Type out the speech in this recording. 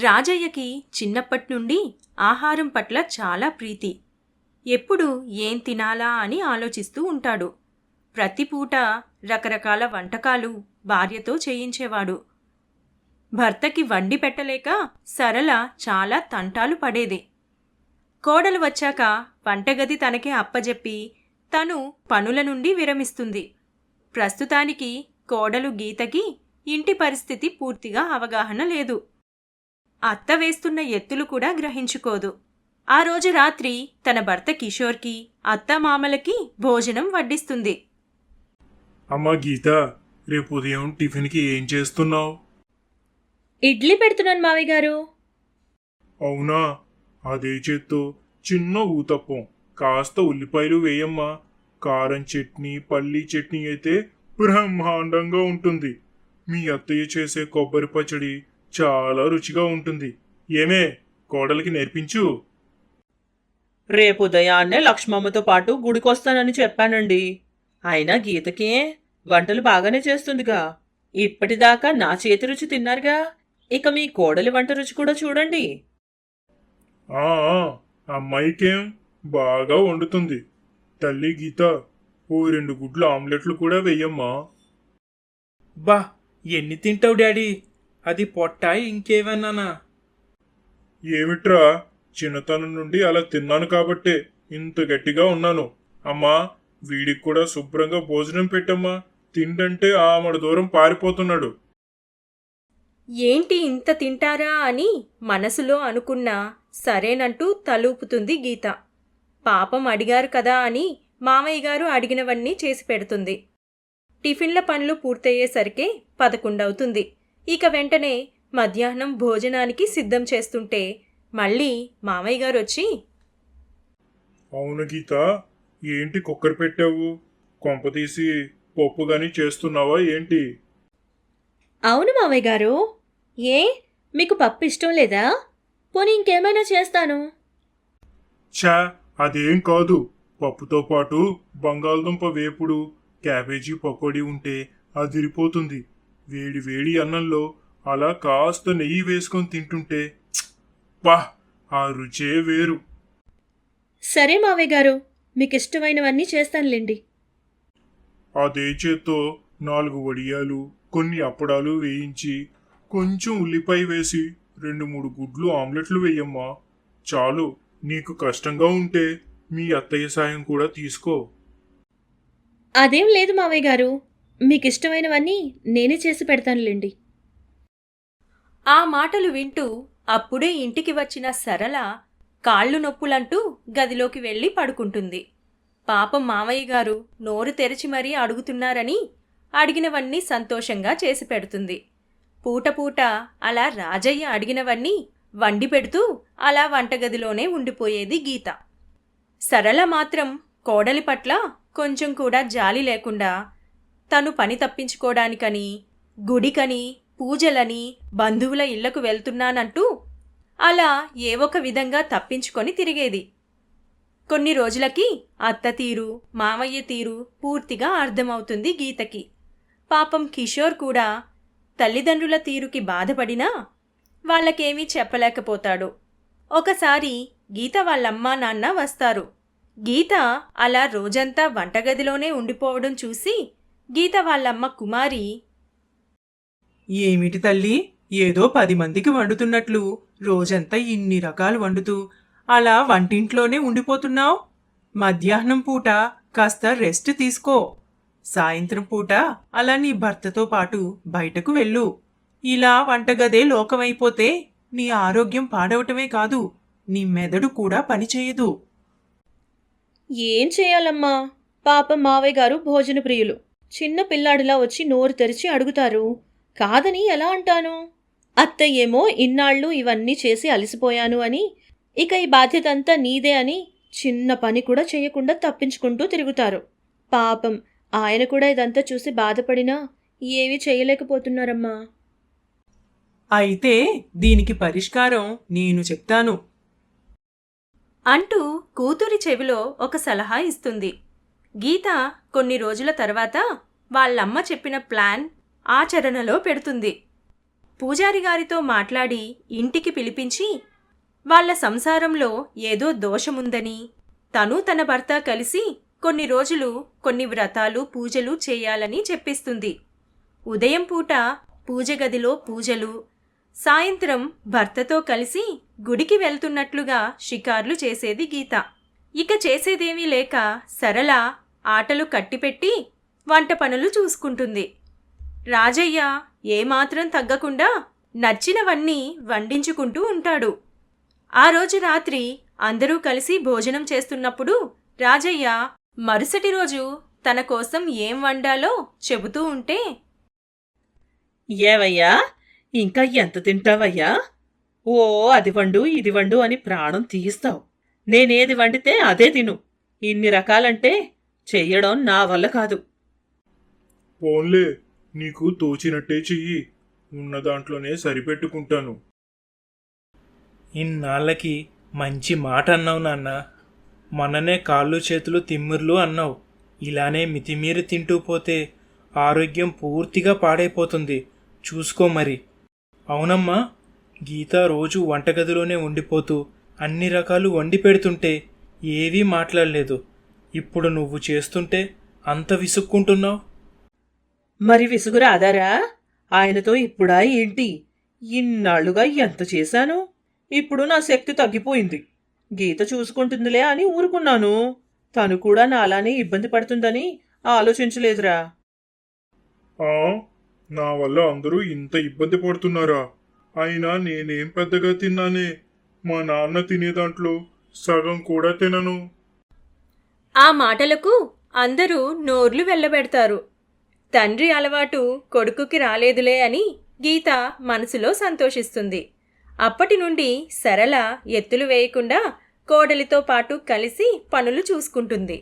రాజయ్యకి చిన్నప్పటి నుండి ఆహారం పట్ల చాలా ప్రీతి. ఎప్పుడు ఏం తినాలా అని ఆలోచిస్తూ ఉంటాడు. ప్రతి పూట రకరకాల వంటకాలు భార్యతో చేయించేవాడు. భర్తకి వండి పెట్టలేక సరళ చాలా తంటాలు పడేది. కోడలు వచ్చాక వంటగది తనకే అప్పజెప్పి తను పనుల నుండి విరమిస్తుంది. ప్రస్తుతానికి కోడలు గీతకి ఇంటి పరిస్థితి పూర్తిగా అవగాహన లేదు. అత్త వేస్తున్న ఎత్తులు కూడా గ్రహించుకోదు. ఆ రోజు రాత్రి తన భర్త కిషోర్కి అత్త మామలకి భోజనం వడ్డిస్తుంది. అమ్మా గీత రేపు ఉదయం టిఫిన్కి ఏం చేస్తున్నావు? ఇడ్లీ పెడుతున్నాను మావయ్య గారు. అవునా? అదే చేత్తో చిన్న ఊతప్పం కాస్త ఉల్లిపాయలు వేయమ్మా. కారం చట్నీ పల్లీ చట్నీ అయితే బ్రహ్మాండంగా ఉంటుంది. మీ అత్తయ్య చేసే కొబ్బరి పచ్చడి చాలా రుచిగా ఉంటుంది. ఏమే కోడలికి నేర్పించు. రేపు ఉదయాన్నే లక్ష్మమ్మతో పాటు గుడికొస్తానని చెప్పానండి. అయినా గీతకే వంటలు బాగానే చేస్తుందిగా. ఇప్పటిదాకా నా చేతి రుచి తిన్నారుగా. ఇక మీ కోడలి వంట రుచి కూడా చూడండి. ఆ ఆ, అమ్మాయికేం బాగా వండుతుంది. తల్లి గీత ఓ రెండు గుడ్ల ఆమ్లెట్లు కూడా వెయ్యమ్మా. బా ఎన్ని తింటావు డాడీ? అది పొట్ట ఇంకేమన్నానా ఏమిట్రా? చిన్నతనం నుండి అలా తిన్నాను కాబట్టే ఇంత గట్టిగా ఉన్నాను. అమ్మా వీడికి కూడా శుభ్రంగా భోజనం పెట్టమ్మా. తిండంటే ఆమడ దూరం పారిపోతున్నాడు. ఏంటి ఇంత తింటారా అని మనసులో అనుకున్నా సరేనంటూ తలూపుతుంది గీత. పాపం అడిగారు కదా అని మామయ్య గారు అడిగినవన్నీ చేసి పెడుతుంది. టిఫిన్ల పనులు పూర్తయ్యేసరికే పదకొండవుతుంది. ఇక వెంటనే మధ్యాహ్నం భోజనానికి సిద్ధం చేస్తుంటే మళ్ళీ మామయ్య గారు వచ్చి అవును గీత ఏంటి కుక్కర్ పెట్టావు? కొంపతీసి పప్పు గాని చేస్తున్నావా ఏంటి? అవును మావయ్య గారు. ఏ మీకు పప్పు ఇష్టం లేదా? పోనీ ఇంకేమైనా చేస్తాను. ఛా అదేం కాదు. పప్పుతో పాటు బంగాళదుంప వేపుడు క్యాబేజీ పకోడీ ఉంటే అదిరిపోతుంది. వేడి వేడి అన్నంలో అలా కాస్త నెయ్యి వేసుకొని తింటుంటే! పా ఆ రుచే వేరు. సరే మావయ్య గారు మీకు ఇష్టమైనవన్నీ చేస్తానులేండి. అదే చేత్తో నాలుగు వడియాలు కొన్ని అప్పడాలు వేయించి కొంచెం ఉల్లిపాయ వేసి రెండు మూడు గుడ్లు ఆమ్లెట్లు వేయమ్మా. చాలు నీకు కష్టంగా ఉంటే మీ అత్తయ్య సాయం కూడా తీసుకో. అదేం లేదు మావయ్య గారు మీకు ఇష్టమైనవన్నీ నేనే చేసి పెడతానులేండి ఆ మాటలు వింటూ అప్పుడే ఇంటికి వచ్చిన సరళ కాళ్ళు నొప్పులంటూ గదిలోకి వెళ్ళి పడుకుంటుంది. పాపం మామయ్య గారు నోరు తెరిచి మరీ అడుగుతున్నారని అడిగినవన్నీ సంతోషంగా చేసి పెడుతుంది. పూట పూట అలా రాజయ్య అడిగినవన్నీ వండి పెడుతూ అలా వంటగదిలోనే ఉండిపోయేది గీత. సరళ మాత్రం కోడలి పట్ల కొంచెం కూడా జాలి లేకుండా తను పని తప్పించుకోవడానికని గుడికని పూజలని బంధువుల ఇళ్ళకు వెళ్తున్నానంటూ అలా ఏ ఒక విధంగా తప్పించుకొని తిరిగేది. కొన్ని రోజులకి అత్త తీరు మామయ్య తీరు పూర్తిగా అర్థమవుతుంది గీతకి. పాపం కిషోర్ కూడా తల్లిదండ్రుల తీరుకి బాధపడినా వాళ్ళకేమీ చెప్పలేకపోతాడు. ఒకసారి గీత వాళ్ళమ్మా నాన్న వస్తారు. గీత అలా రోజంతా వంటగదిలోనే ఉండిపోవడం చూసి గీత వాళ్ళమ్మ కుమారి. ఏమిటి తల్లి? ఏదో పది మందికి వండుతున్నట్లు. రోజంతా ఇన్ని రకాలు వండుతూ. అలా వంటింట్లోనే ఉండిపోతున్నావు. మధ్యాహ్నం పూట కాస్త రెస్ట్ తీసుకో. సాయంత్రం పూట అలా నీ భర్తతో పాటు బయటకు వెళ్ళు. ఇలా వంటగదే లోకమైపోతే నీ ఆరోగ్యం పాడవటమే కాదు నీ మెదడు కూడా పనిచేయదు. ఏం చేయాలమ్మా? పాప మావయ్య గారు భోజన ప్రియులు చిన్న పిల్లాడిలా వచ్చి నోరు తెరిచి అడుగుతారు కాదని ఎలా అంటాను? అత్తయ్యేమో ఇన్నాళ్ళు ఇవన్నీ చేసి అలసిపోయాను అని ఇక ఈ బాధ్యత అంతా నీదే అని చిన్న పని కూడా చేయకుండా తప్పించుకుంటూ తిరుగుతారు. పాపం ఆయన కూడా ఇదంతా చూసి బాధపడినా ఏమీ చేయలేకపోతున్నారమ్మా. అయితే దీనికి పరిష్కారం నేను చెప్తాను. అంటూ కూతురి చెవిలో ఒక సలహా ఇస్తుంది. గీత కొన్ని రోజుల తర్వాత వాళ్ళమ్మ చెప్పిన ప్లాన్ ఆచరణలో పెడుతుంది. పూజారి గారితో మాట్లాడి ఇంటికి పిలిపించి వాళ్ళ సంసారంలో ఏదో దోషముందని తను తన భర్త కలిసి కొన్ని రోజులు కొన్ని వ్రతాలు పూజలు చేయాలని చెప్పిస్తుంది. ఉదయం పూట పూజ గదిలో పూజలు సాయంత్రం భర్తతో కలిసి గుడికి వెళ్తున్నట్లుగా షికార్లు చేసేది గీత. ఇక చేసేదేమీ లేక సరళ ఆటలు కట్టిపెట్టి వంట పనులు చూసుకుంటుంది. రాజయ్య ఏమాత్రం తగ్గకుండా నచ్చినవన్నీ వండించుకుంటూ ఉంటాడు. ఆ రోజు రాత్రి అందరూ కలిసి భోజనం చేస్తున్నప్పుడు రాజయ్య మరుసటి రోజు తన కోసం ఏం వండాలో చెబుతూ ఉంటే ఏవయ్యా ఇంకా ఎంత తింటావయ్యా? ఓ అది వండు ఇది వండు అని ప్రాణం తీయిస్తావు. నేనేది వండితే అదే తిను. ఇన్ని రకాలంటే చెయ్యడం నా వల్ల కాదు. పోన్లే నీకు తోచినట్టే చెయ్యి. ఉన్న దాంట్లోనే సరిపెట్టుకుంటాను. ఇన్నాళ్ళకి మంచి మాట అన్నావు నాన్న. మననే కాళ్ళు చేతులు తిమ్మిర్లు అన్నావు. ఇలానే మితిమీరి తింటూ పోతే ఆరోగ్యం పూర్తిగా పాడైపోతుంది. చూసుకో మరి. అవునమ్మా గీత రోజు వంటగదిలోనే ఉండిపోతూ అన్ని రకాలు వండి పెడుతుంటే ఏవీ మాట్లాడలేదు. ఇప్పుడు నువ్వు చేస్తుంటే అంత విసుక్కుంటున్నావు? మరి విసుగు రాదారా ఆయనతో ఇప్పుడా ఏంటి? ఇన్నాళ్ళుగా ఎంత చేశాను? ఇప్పుడు నా శక్తి తగ్గిపోయింది. గీత చూసుకుంటుందిలే అని ఊరుకున్నాను. తను కూడా నాలానే ఇబ్బంది పడుతుందని ఆలోచించలేదురా. ఆ నా వల్ల అందరూ ఇంత ఇబ్బంది పడుతున్నారా? అయినా నేనేం పెద్దగా తిన్నానే? మా నాన్న తినే దాంట్లో సగం కూడా తినను. ఆ మాటలకు అందరూ నోర్లు వెళ్ళబెడతారు తండ్రి అలవాటు కొడుకుకి రాలేదులే అని గీత మనసులో సంతోషిస్తుంది. అప్పటి నుండి సరళ ఎత్తులు వేయకుండా కోడలితో పాటు కలిసి పనులు చూసుకుంటుంది.